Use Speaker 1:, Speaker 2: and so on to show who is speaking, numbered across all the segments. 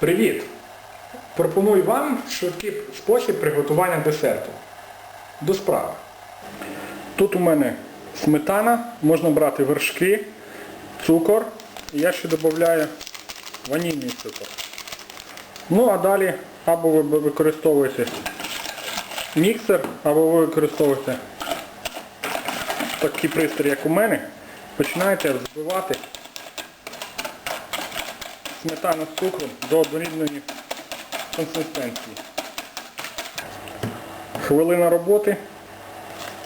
Speaker 1: Привіт! Пропоную вам швидкий спосіб приготування десерту. До справи. Тут у мене сметана, можна брати вершки, цукор. Я ще додаю ванільний цукор. Ну а далі або ви використовуєте міксер, або ви використовуєте такий пристрій, як у мене. Починаєте збивати сметану з цукром до однорідної консистенції. Хвилина роботи,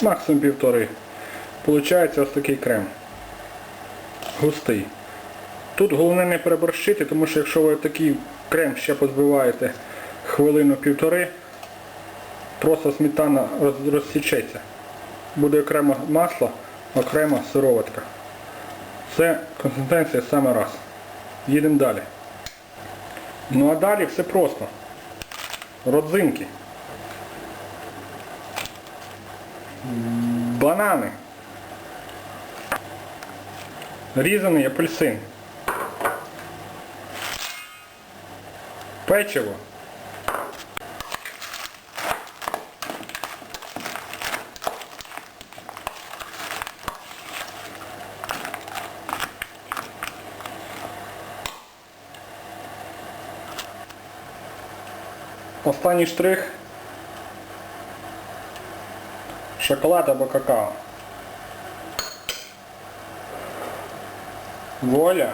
Speaker 1: максимум півтори. Получається ось такий крем. Густий. Тут головне не переборщити, тому що якщо ви такий крем ще позбиваєте хвилину-півтори, просто сметана розсічеться. Буде окремо масло, окремо сироватка. Це консистенція саме раз. Їдемо далі. Ну а далі все просто. Родзинки. Банани. Різаний апельсин. Печиво. Останній штрих. Шоколад або какао. Воля.